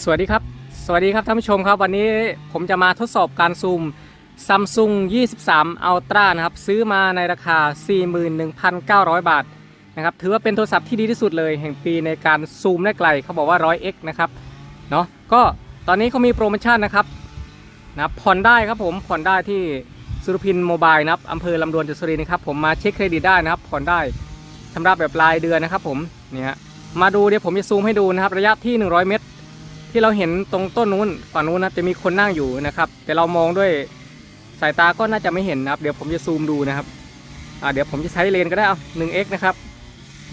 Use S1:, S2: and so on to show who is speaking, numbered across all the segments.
S1: สวัสดีครับ สวัสดีครับท่านผู้ชมครับ วันนี้ผมจะมาทดสอบการซูม Samsung 23 Ultra นะครับ ซื้อมาในราคา 41,900 บาทนะครับ ถือว่าเป็นโทรศัพท์ที่ดีที่สุดเลย แห่งปีในการซูมได้ไกล เขาบอกว่า 100x นะครับ เนาะก็ตอนนี้เขามีโปรโมชั่นนะครับนะผ่อนได้ครับผมผ่อนได้ที่สุรพินโมบายนะครับอำเภอลำดวนจังหวัดสุรินทร์นะครับ ผมมาเช็คเครดิตได้นะครับ ผ่อนได้ชำระแบบรายเดือนนะครับผมเนี่ยฮะมาดูเดี๋ยวผมจะซูมให้ดูนะครับ ระยะที่ 100 เมตร ที่เราเห็นตรงต้นนู้นฝั่งนู้นนะจะมีคนนั่งอยู่นะครับ แต่เรามองด้วยสายตาก็น่าจะไม่เห็นนะครับ เดี๋ยวผมจะซูมดูนะครับอ่าเดี๋ยวผมจะใช้เลนก็ได้เอา 1x นะครับ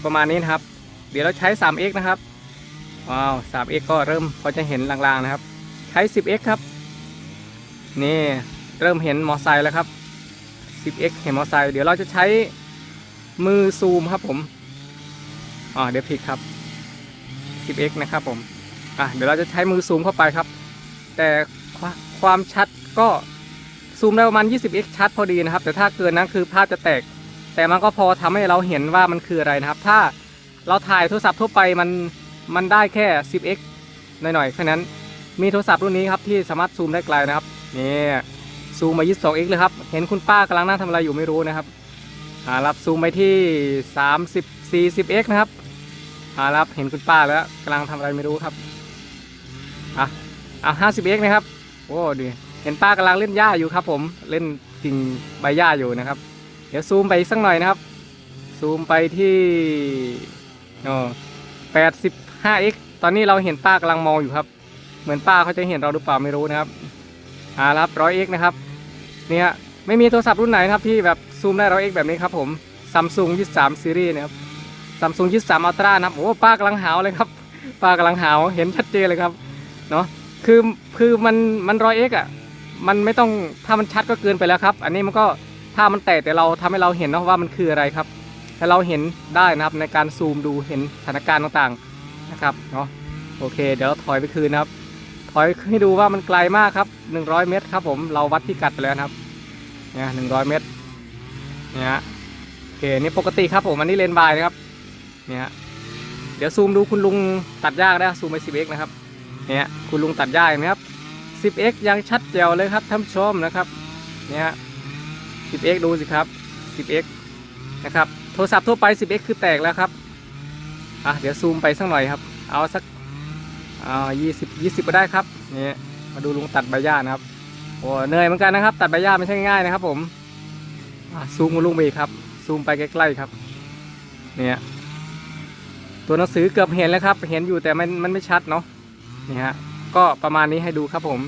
S1: ประมาณนี้นะครับ เดี๋ยวเราใช้ 3x นะครับว้าว 3x ก็เริ่มพอจะเห็นลางๆนะครับ ใช้ 10x ครับ นี่เริ่มเห็นมอไซค์แล้วครับ 10x เห็นมอไซค์เดี๋ยวเราจะใช้มือซูมครับผม อ่าเดี๋ยวผิดครับ 10x นะครับผม อะเดี๋ยวเราจะใช้มือซูมเข้าไปครับ แต่ความชัดก็ซูมได้ประมาณ 20x ชัดพอดีนะครับ แต่ถ้าเกินนั้นคือภาพจะแตก แต่มันก็พอทำให้เราเห็นว่ามันคืออะไรนะครับ ถ้าเราถ่ายโทรศัพท์ทั่วไปมันมันได้แค่ 10x หน่อยๆแค่นั้นมีโทรศัพท์รุ่นนี้ครับที่สามารถซูมได้ไกลนะครับนี่ซูมมา 22x เลยครับ เห็นคุณป้ากำลังนั่งทำอะไรอยู่ไม่รู้นะครับอ่ารับซูมไปที่ 30 40x นะครับอ่ารับเห็นคุณป้าแล้วกำลังทำอะไรไม่รู้ครับ อะอะ 50x นะครับโอ้ดีเห็นป้ากำลังเล่นหญ้าอยู่ครับ ผมเล่นกิ่งใบหญ้าอยู่นะครับ เดี๋ยวซูมไปสักหน่อยนะครับ ซูมไปที่โอ้ 85x ตอนนี้เราเห็นป้ากำลังมองอยู่ครับ เหมือนป้าเขาจะเห็นเราหรือเปล่าไม่รู้นะครับอ่ารับ 100x นะครับเนี่ยไม่มีโทรศัพท์รุ่นไหนครับที่แบบซูมได้ 100x แบบนี้ครับผม Samsung 23 Series นะครับ Samsung 23 Ultra นะครับโอ้ป้ากำลังหาวเลยครับป้ากำลังหาวเห็นชัดเจนเลยครับ เนาะคือคือมันมัน 100x อะมันไม่ต้องถ้ามันชัดก็เกินไปแล้วครับ อันนี้มันก็ถ้ามันแตกแต่เราทำให้เราเห็นเนาะว่ามันคืออะไรครับแต่เราเห็นได้นะครับในการซูมดูเห็นสถานการณ์ต่างๆนะครับเนาะโอเค เดี๋ยวเราถอยไปคืนนะครับ ถอยให้ดูว่ามันไกลมากครับ 100 เมตรครับผมเราวัดพิกัดไปแล้วนะครับเนี่ย100เมตรเนี่ยฮะโอเคนี่ปกติครับผมอันนี้เลนส์บายนะครับเนี่ยฮะเดี๋ยวซูมดูคุณลุงตัดหญ้าได้ซูมไป 10x นะครับ เนี่ยคุณลุงตัดหญ้าเห็นไหมครับ 10x ยังชัดแจ๋วเลยครับท่านผู้ชมนะครับเนี่ย 10x ดูสิครับ 10x นะครับโทรศัพท์ทั่วไป 10x คือแตกแล้วครับอะเดี๋ยวซูมไปสักหน่อยครับ เอาสักอ่า20 20 ก็ได้ครับนี่มาดูลุงตัดใบหญ้านะครับโอ้เหนื่อยเหมือนกันนะครับ ตัดใบหญ้าไม่ใช่ง่ายนะครับ ผมอะซูมคุณลุงไปอีครับ ซูมไปใกล้ๆครับ เนี่ยตัวหนังสือเกือบเห็นแล้วครับ เห็นอยู่แต่มันมันไม่ชัดเนาะ นี่ฮะก็ประมาณนี้ให้ดูครับผม